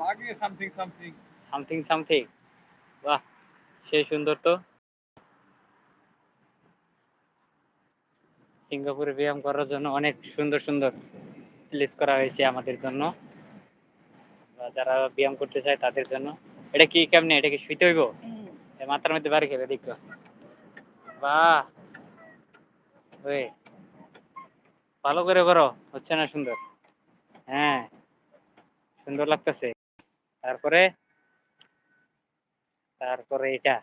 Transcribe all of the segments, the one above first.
লাগে something something something something বাহ সেই সুন্দর তো। সিঙ্গাপুরে ব্যায়াম করার জন্য অনেক সুন্দর সুন্দর প্লেস করা হয়েছে আমাদের জন্য। যারা ব্যায়াম করতে চায় তাদের জন্য। এটা কি কেমনে? এটা কি শুইতে হইব? মাথার মধ্যে বাড়ি খেবে দেখো। বাহ। ওই। ভালো করে করো হচ্ছে না সুন্দর? হ্যাঁ। সুন্দর লাগতেছে। তারপরে তারপরে এটা।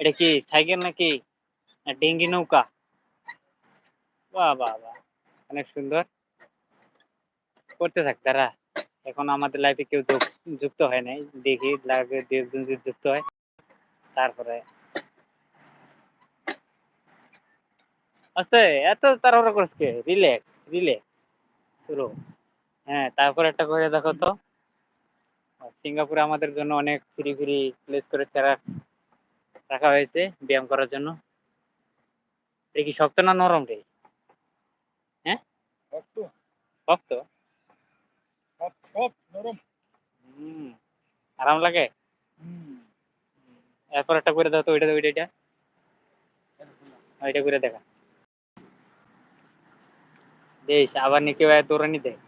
এটা কি, সাইকেল নাকি? ডেঙ্গি নৌকা। বাহ বাহ বাহ, অনেক সুন্দর। করতে থাক তারা এখন আমাদের লাইফে কেউ যুক্ত হয় নাই। দেখি, লাগে, দু যদি যুক্ত হয়, তারপরে। আস্তে, এত তাড়াহুড়া করছে রিল্যাক্স রিল্যাক্স শুরু। হ্যাঁ তারপর একটা করে দেখো তো। সিঙ্গাপুরে আমাদের জন্য অনেক ফ্রি ফ্রি প্লেস করে তারা রাখা হয়েছে ব্যায়াম করার জন্য। এটা কি শক্ত না নরম রে? রক্ত শক্ত। সব নরম। হুম আরাম লাগে? হুম। এরপর একটা করে দাও তো ওইটা ওইটা এটা ওইটা করে দেখা। দেশ আবার নিয়ে কেউ দৌড়ানি দেয়।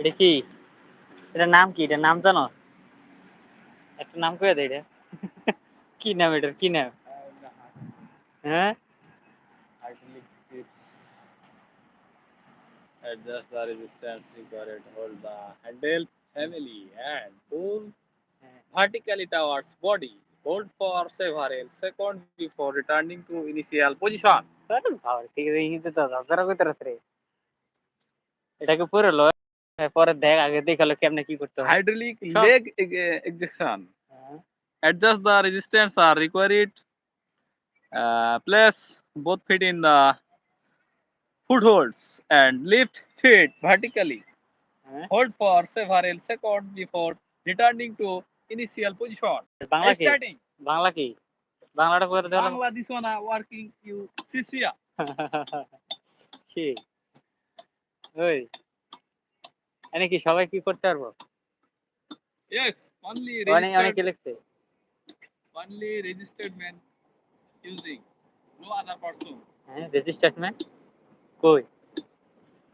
এটা কি এটা নাম কি এটা নাম জানো একটা নাম কয়ে দে এটা কি নাম এটার কি নাম হ্যাঁ hydraulic grips adjust the resistance required hold the handle family and pull vertically towards body hold for several seconds before returning to initial position আরে বাবা ঠিক আছে ইংরেজিতে তো যারা কইতারস রে এটাকে পড়ে লো পরে দেখ আগে দেখাল কেমনে কি করতে হয় e- ejection হ্যাঁ। adjust the resistance are required uh, place both feet in the footholds and lift feet vertically হ্যাঁ। hold for several seconds before returning to initial position Bangla কি starting বাংলা কি বাংলাটা করে Bangla this one are working you CCA কি ওই এনে কি সবাই কি করতে পারব? Yes only অনেক অনেকে লিখছে। only registered men using no other person. হ্যাঁ রেজিস্টারমেন্ট কই?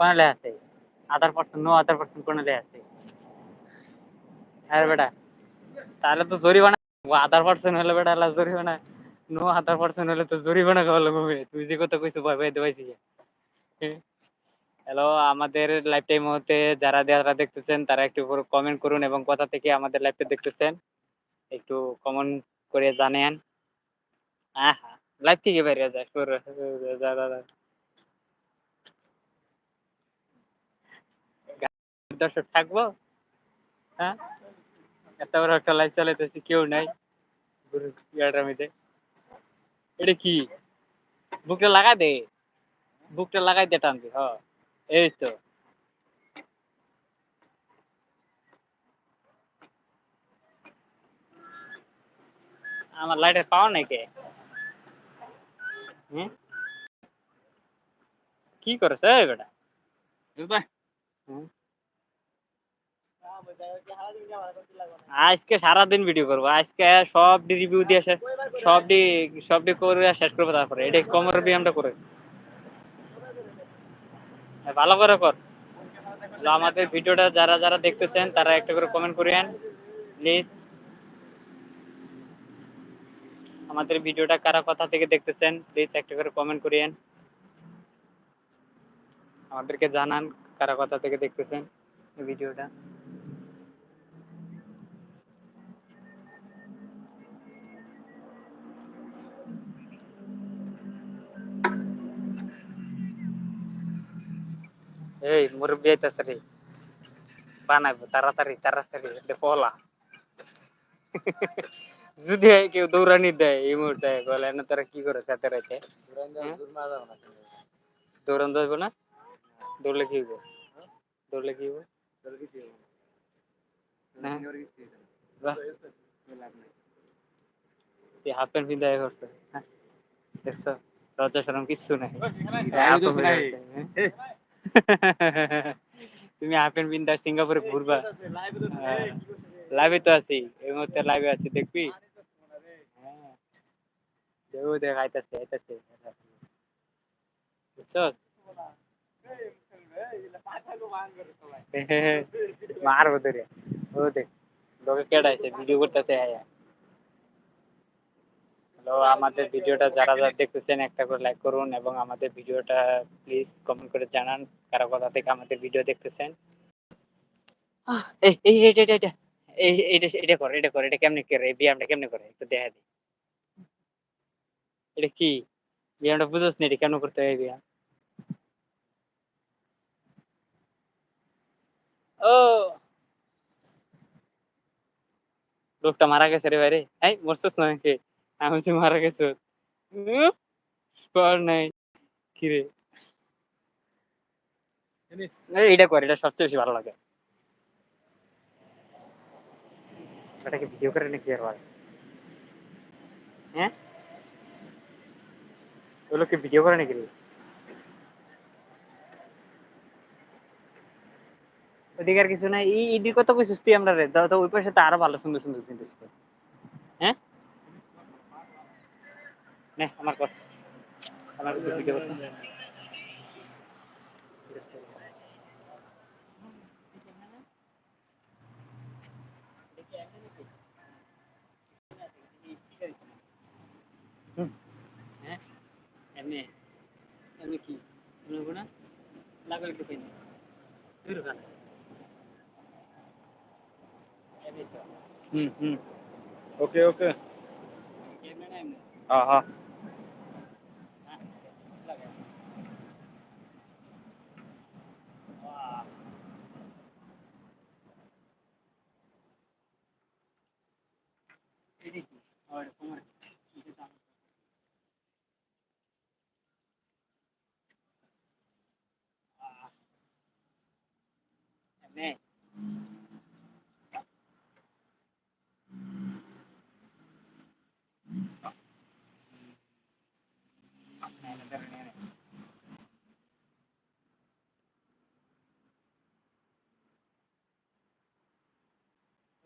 কোন লে আছে। আধার পার্সেন্ট নো আধার পার্সেন্ট কোন লে আছে। আরে বেটা তাহলে তো জরিমানা ও আধার পার্সেন্ট হলে বেটা লা জরিমানা। নো আধার পার্সেন্ট হলে তো জরিমানা খাওয়া লাগবে। তুই যে কথা কইছো ভয় পাইতে পাইছি হ্যালো আমাদের লাইভ টাইম হতে যারা যারা দেখতেছেন, তারা একটু কমেন্ট করুন এবং কথা থেকে আমাদের লাইভটা দেখতেছেন। একটু কমেন্ট করে জানেন। আহা লাইভ থেকে বাইরে যায় দর্শক থাকব? হ্যাঁ? এত বড় একটা লাইভ চালাইতেছি, কেউ নাই। এটা কি? বুকটা লাগা দে। বুকটা লাগাই দে টানবি হ। এই তো। আমার লাইটের পাওয়ার নাই কে? কি করেছে? এই বেটা. আজকে সারাদিন ভিডিও করব। আজকে সব ডি রিভিউ দিয়ে শেষ সব ডি সব ডি করে শেষ করব তারপরে। এটা কোমরের ব্যায়ামটা করে। ভালো করে কর। আমাদের ভিডিওটা যারা যারা দেখতেছেন, তারা একটা করে কমেন্ট করিয়েন। প্লিজ আমাদের ভিডিওটা কারা কথা থেকে দেখতেছেন প্লিজ একটা করে কমেন্ট করিয়েন। আমাদেরকে জানান কারা কথা থেকে দেখতেছেন ভিডিওটা। এই মুরব্বী আইতাছে রে। বানাইবো তাড়াতাড়ি তাড়াতাড়ি পলা। যদি কেউ দৌড়ানি দেয় এই মুহূর্তে বলে না তারা কি করে সাথে রেখে দৌড়ান দেবো না? দৌড়লে কি হইব? দৌড়লে কি হইব? হ্যাঁ? হাফ প্যান্ট পিন্ধা করছ হ্যাঁ? দেখছ? লজ্জা শরম কিচ্ছু নাই। হ্যাঁ? তুমি হাফ প্যান্ট পিন্ধা সিঙ্গাপুরে ঘুরবা। লাইভে তো আছি, এই মুহূর্তে লাইভে আছি, দেখবি? হ্যাঁ। দেখো দেখ, আইতাছে আইতাছে। বুঝছস? মারবো তোরে। ও দেখ, লোকে কেডাইছে ভিডিও করতেছে আয়া হ্যালো আমাদের ভিডিওটা যারা যারা দেখতেছেন একটা করে লাইক করুন এবং আমাদের ভিডিওটা প্লিজ কমেন্ট করে জানান কারা কোথা থেকে আমাদের ভিডিও দেখতেছেন। এই এটা এটা এটা এটা কর এটা কর, এটা কেমনে করে, এই কেমনে করে, একটু দেখা এটা কি? ব্যায়ামটা বুঝোস না, এটা কেমন করতে হয় ব্যায়াম? ও! লোকটা মারা গেছে রে বাইরে এই, মরছিস না নাকি? আমি মারা গেছ পর নাই। কিরে এটা কর, এটা সবচেয়ে বেশি ভালো লাগে। এটাকে ভিডিও করে নাকি আর হ্যাঁ? ওগুলো কি ভিডিও করে নাকি ওদিকে আর কিছু নাই। এই ইডির কত কইছিস তুই আমরা রে? তো ওই পাশে তো আরও ভালো সুন্দর সুন্দর জিনিস আছে। হ্যাঁ নে আমার কর। আমার ভিডিও হ্যাঁ এমনি এমনি কি? না? লাগলে দূর হুম হুম। ওকে ওকে। এমনি। হ্যাঁ হ্যাঁ লাগে বাহ এটা কি আর তোমার এটা তো আমার- আহ। এমনি হ্যাঁ, এটা ধরে নে, নে। ওই পাশে দেখছিস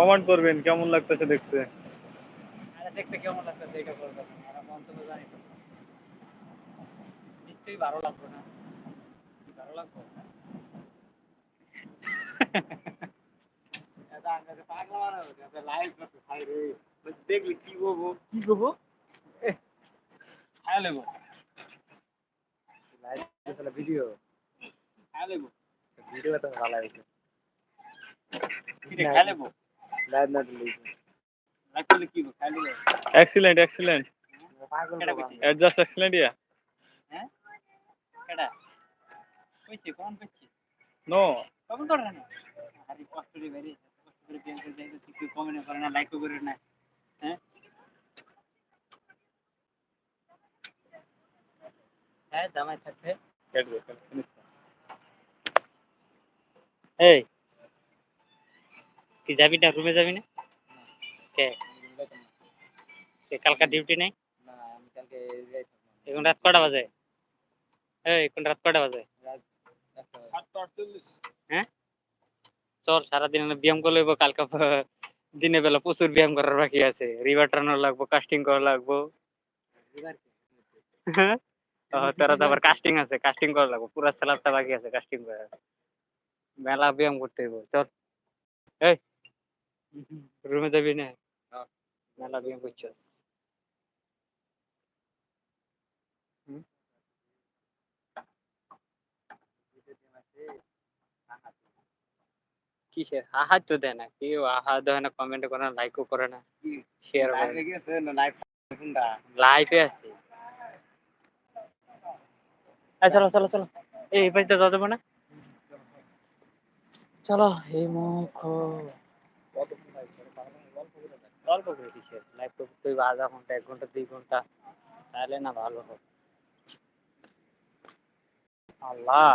কমেন্ট করবেন কেমন লাগতেছে দেখতে? আরে দেখতে কেমন লাগতেছে এটা বলবেন? আমরা মন্তব্য জানি তো নিশ্চয়ই ভালো লাগবে না। ভালো লাগবে? এটা আগে পাগলা বানাবো এটা লাইভ করতে চাই রে। বস দেখলি কি বলব? কি বলব? হ্যাঁ লাইভ ভিডিও হ্যাঁ লেবো ভিডিও তো ভালো হয়েছে কি রে হ্যাঁ লাইভ না দিলে লাইভ করলে কি গো হ্যাঁ লেবো এক্সিলেন্ট এক্সিলেন্ট পাগল কেডা কইছে অ্যাডজাস্ট এক্সিলেন্ট ইয়া হ্যাঁ কেডা কইছে কোন কইছে নো কমেন্ট করে না আরে কষ্ট রে ভাই রে কষ্ট করে গেম খেলতে যাই তো কেউ কমেন্ট করে না লাইকও করে না হ্যাঁ হ্যাঁ জামাই থাকছে এই কি যাবি না? রুমে যাবি না? কে? কে কালকা ডিউটি নেই? এখন রাত কটা বাজে? এই এখন রাত কটা বাজে? হ্যাঁ? চল সারাদিন ব্যায়াম করে লইব কালকে দিনের বেলা প্রচুর ব্যায়াম করার বাকি আছে। রিভার টানো লাগবো কাস্টিং করা লাগবো। হ্যাঁ? তোরা তো আবার কাস্টিং আছে কাস্টিং করা লাগবো পুরা স্যালাডটা বাকি আছে কাস্টিং করা। মেলা ব্যায়াম করতে হইব চল। এই রুমে যাবি না? হ্যাঁ। মেলা ব্যায়াম করছস। হুম? কিসের আহা তো দেয় না। কেউ আহা দেয় না কমেন্ট করে না লাইকও করে না। শেয়ার লাইভে আছি। চলো চলো চলো। এই এই পাশে যাওয়া যাবে না? চলো এই মুখ অল্প করে কিসের লাইভ তো তুই আধা ঘণ্টা এক ঘণ্টা দুই ঘণ্টা তাহলে না ভালো হবে আল্লাহ